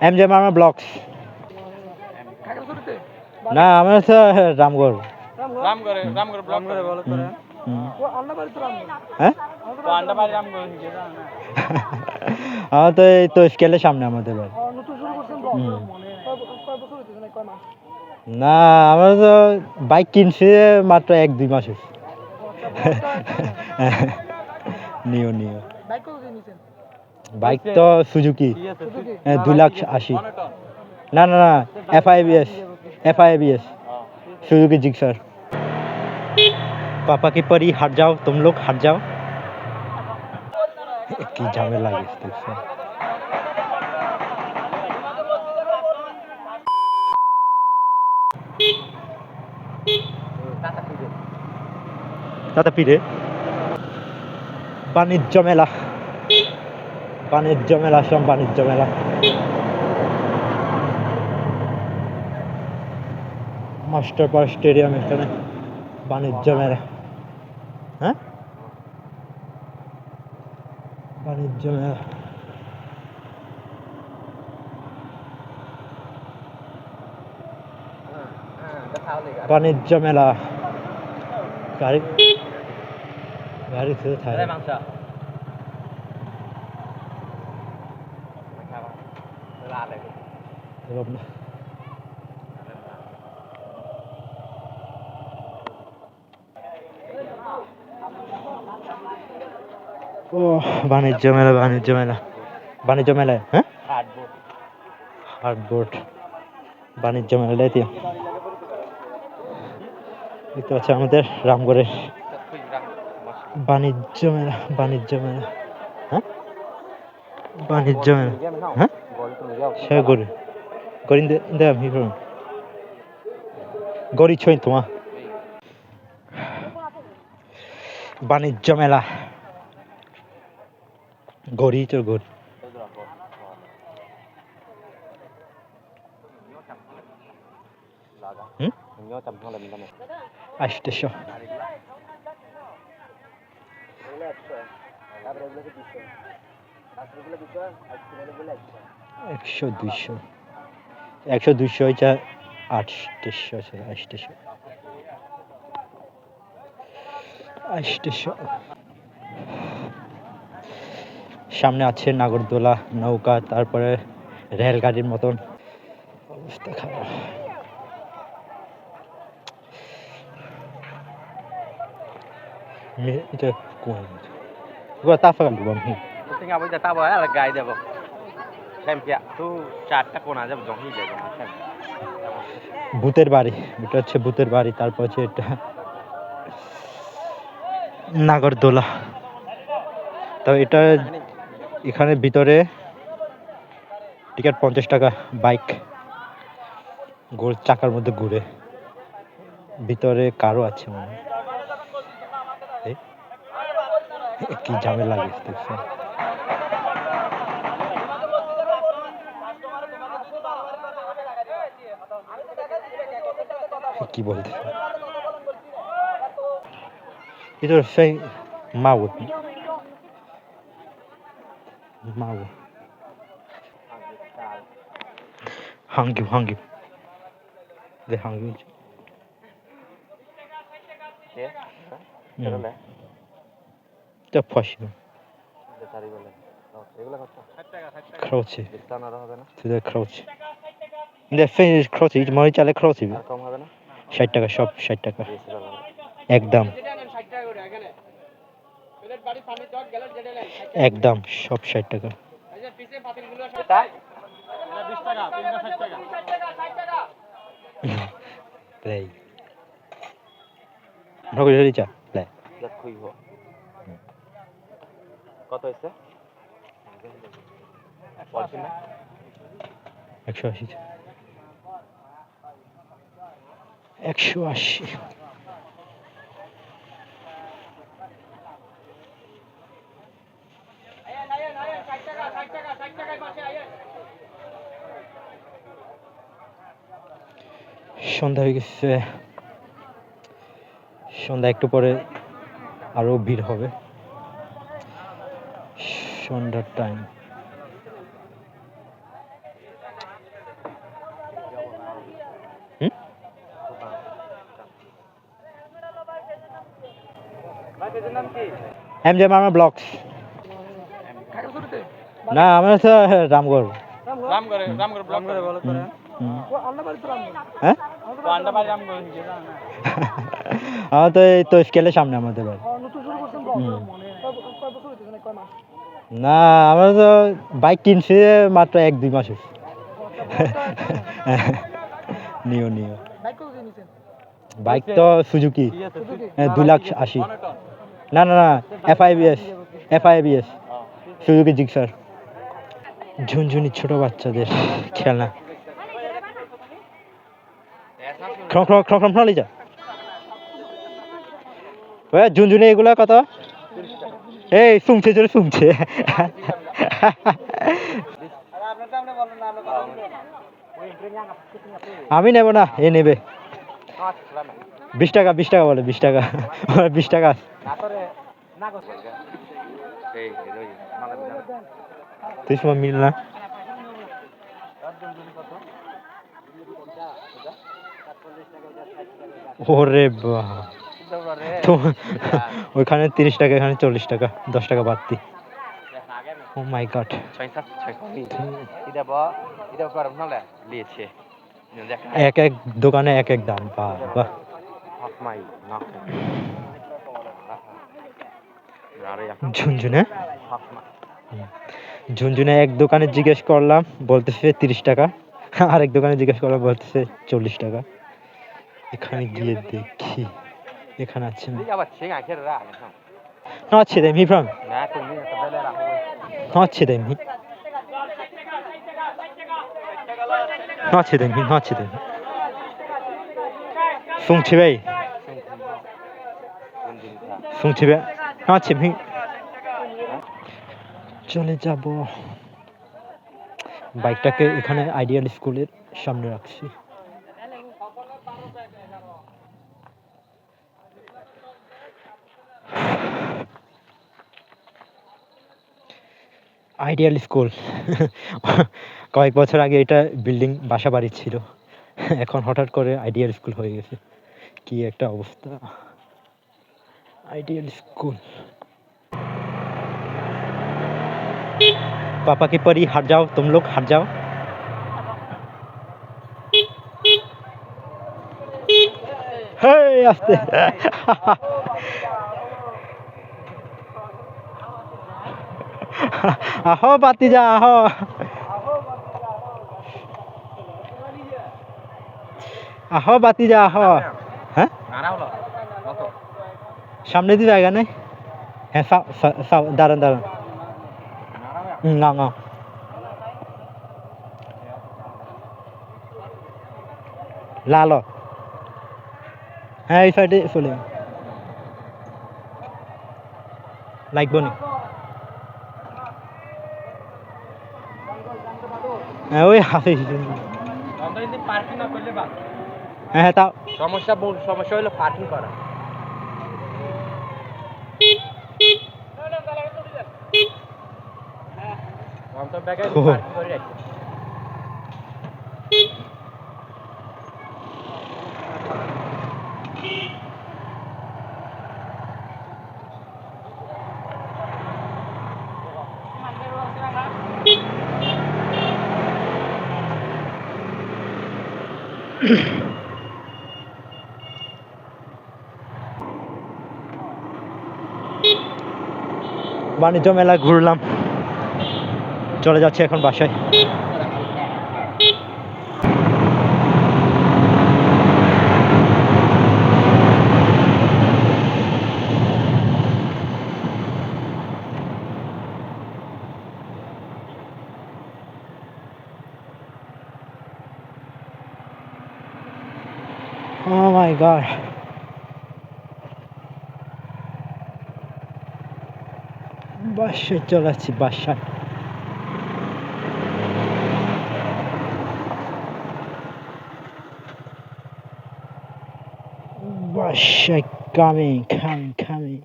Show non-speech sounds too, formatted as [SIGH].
M J Marma blocks. না আমার হচ্ছে রামগড়। ব্লক করে। হ্যাঁ? করে [LAUGHS] আমার তো এই তো স্কেলের সামনে আমাদের বাড়ি। না আমরা তো বাইক কিনছি মাত্র এক দুই মাস হয়েছে [LAUGHS] নিও নিও। বাইক তো সুজুকি ঠিক আছে হ্যাঁ, দুই লাখ আশি না না না F I B S F I B S Suzuki Gixxer पापा की परी हट जाओ तुम लोग हट जाओ কি ঝামেলা গেছে দেখছো তাতে পিড়ে বাণিজ্য মেলা বাণিজ্য মেলা, সব বাণিজ্য মেলা। মাস্টার পার্ক স্টেডিয়াম এখানে, বাণিজ্য মেলা। হ্যাঁ? বাণিজ্য মেলা। বাণিজ্য মেলা। গাড়ি গাড়ি শুধু থাকে এরকম ও বাণিজ্য মেলা বাণিজ্য মেলা। বাণিজ্য মেলায় হ্যাঁ? হার্ডবোর্ড বাণিজ্য মেলায় দিয়ে দেখতে পাচ্ছি আমাদের রামগড়ের বাণিজ্য মেলা বাণিজ্য মেলা। হ্যাঁ? বাণিজ্য মেলা হ্যাঁ? সে গরি গরি ছই তোমা। বাণিজ্য মেলা। গরি তো হুম? আষ্টশো একশো দুইশো। একশো দুইশো হচ্ছে আটশো সামনে আছে নাগরদোলা নৌকা, তারপরে রেলগাড়ির মতন অবস্থা খারাপ। এটা কোন? তাফা Ting apa jatah bawa lah ভূতের বাড়ি, এটা হচ্ছে ভূতের বাড়ি, তারপর হচ্ছে এটা। নাগরদোলা। তো এটা এখানে ভিতরে টিকিট পঞ্চাশ টাকা, বাইক। গোল চাকার মধ্যে ঘুরে। ভিতরে কারও আছে মনে। কি ঝামেলা গেছে দেখছ ফাঁসি চারি বলে। এগুলো কত? 60 টাকা 60 টাকা। ক্রাউচি ডিসকাউন্ট আর হবে না? তুই ক্রাউচি দে ফিনিশ চালে না? ষাট টাকা সব ষাট টাকা। একদম একদম সব ষাট টাকা এটা? এটা 20 টাকা, তিনটা 60 টাকা। চা প্লাই দেখ খুইব। কত হয়েছে একশো আশি একশো আশি। সন্ধ্যা হয়ে গেছে। সন্ধ্যা একটু পরে আরও ভিড় হবে। সন্ধ্যার টাইম এম জে ব্লকস। না আমার রামগড়। হুম। হ্যাঁ? পান্ডা বাড়ি রাম করে নিজে আমার তো এই তো স্কেলের সামনে আমাদের বাড়ি। না আমরা তো বাইক কিনছি মাত্র এক দুই মাস। [LAUGHS] নিও নিও। বাইক তো সুজুকি দু লাখ আশি। না না না F I BS F I BS Suzuki Gixxer ঝুনঝুনি ছোট বাচ্চাদের খেলনা। ঝুনঝুনি এগুলা কত? এই শুনছে জোরে শুনছে আমি নেব না, এ নেবে। বিশ টাকা বিশ টাকা বলে বিশ টাকা। বিশ টাকা। তুই সময় মিল না। ওরে ওইখানে তিরিশ টাকা এখানে চল্লিশ টাকা দশ টাকা বাড়তি। ও মাই গড এক এক দোকানে এক এক দাম। বাবা হাফ মাই নাক ঝুনঝুনে? ঝুনঝুনে এক দোকানে জিজ্ঞেস করলাম বলতেছে তিরিশ টাকা। আরেক দোকানে জিজ্ঞেস করলাম বলতেছে চল্লিশ টাকা। এখানে গিয়ে দেখি এখানে আছে না? তুই আবার ছিং আখের রা Not to them, he from. না একটা বেলে রাখো জিনিসটা Sung Chibe. Not to me. চলে যাব। বাইকটাকে এখানে আইডিয়াল স্কুলের সামনে রাখছি। আইডিয়াল স্কুল কয়েক বছর আগে এটা বিল্ডিং বাসা বাড়ি ছিল। এখন হঠাৎ করে আইডিয়াল স্কুল হয়ে গেছে। কি একটা অবস্থা। Ideal school. पापा की परी हट जाओ, तुम लोग हट जाओ। हे आहो बाती जा आहो। आहो बाती जा आहो। हैं? সামনে দিয়ে জায়গা নেই? হ্যাঁ দাঁড়ান দাঁড়ান। না না। লালো। হ্যাঁ এই সাইডে চলে লাগবো নি হ্যাঁ ওই হাসি হ্যাঁ হ্যাঁ তাও সমস্যা সমস্যা হলো পার্কিং করা। অন্তর ব্যাগে পার্কিং করে রাখি। বাণিজ্য মেলা ঘুরলাম। চলে যাচ্ছে এখন বাসায় Oh. বাসায় চলাচ্ছি বাসায় shit coming, coming, coming.